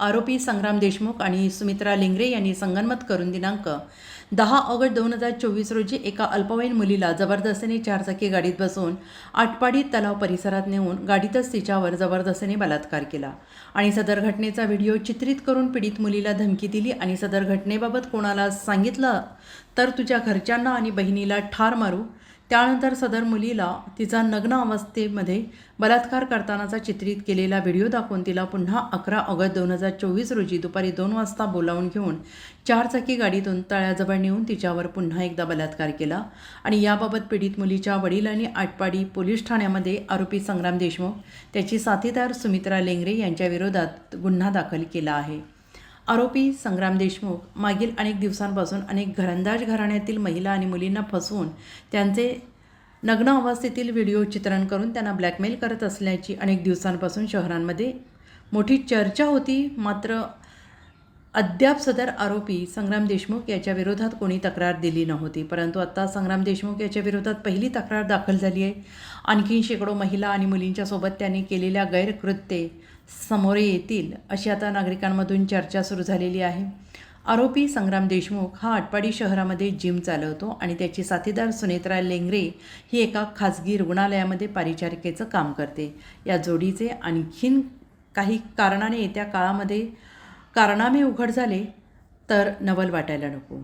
आरोपी संग्राम देशमुख आणि सुमित्रा लिंगरे यांनी संगनमत करून दिनांक दहा ऑगस्ट दोन हजार चोवीस रोजी एका अल्पवयीन मुलीला जबरदस्तीने चारचाकी गाडीत बसवून आटपाडी तलाव परिसरात नेऊन गाडीतच तिच्यावर जबरदस्तीने बलात्कार केला. आणि सदर घटनेचा व्हिडिओ चित्रित करून पीडित मुलीला धमकी दिली आणि सदर घटनेबाबत कोणाला सांगितलं तर तुझ्या घरच्यांना आणि बहिणीला ठार मारू. त्यानंतर सदर मुलीला तिचा नग्न अवस्थेमध्ये बलात्कार करतानाचा चित्रित केलेला व्हिडिओ दाखवून तिला पुन्हा अकरा ऑगस्ट दोन हजार चोवीस रोजी दुपारी दोन वाजता बोलावून घेऊन चारचाकी गाडीतून तळ्याजवळ नेऊन तिच्यावर पुन्हा एकदा बलात्कार केला. आणि याबाबत पीडित मुलीच्या वडिलांनी आटपाडी पोलीस ठाण्यामध्ये आरोपी संग्राम देशमुख त्याची साथीदार सुमित्रा लेंगरे यांच्याविरोधात गुन्हा दाखल केला आहे. आरोपी संग्राम देशमुख मागील अनेक दिवसांपासून अनेक घरंदाज घराण्यातील महिला आणि मुलींना फसवून त्यांचे नग्न अवस्थेतील व्हिडिओ चित्रण करून त्यांना ब्लॅकमेल करत असल्याची अनेक दिवसांपासून शहरांमध्ये मोठी चर्चा होती. मात्र अद्याप सदर आरोपी संग्राम देशमुख याच्या विरोधात कोणी तक्रार दिली नव्हती परंतु आत्ता संग्राम देशमुख याच्या विरोधात पहिली तक्रार दाखल झाली आहे. आणखीन शेकडो महिला आणि मुलींच्या सोबत त्यांनी केलेल्या गैरकृत्ये समोर येतील अशी आता नागरिकांमधून चर्चा सुरू झालेली आहे. आरोपी संग्राम देशमुख हा आटपाडी शहरामध्ये जिम चालवतो आणि त्याची साथीदार सुनेत्रा लेंगरे ही एका खाजगी रुग्णालयामध्ये परिचारिकेचं काम करते. या जोडीचे आणखीन काही कारणाने येत्या काळामध्ये कारनामे उघड झाले तर नवल वाटायला नको.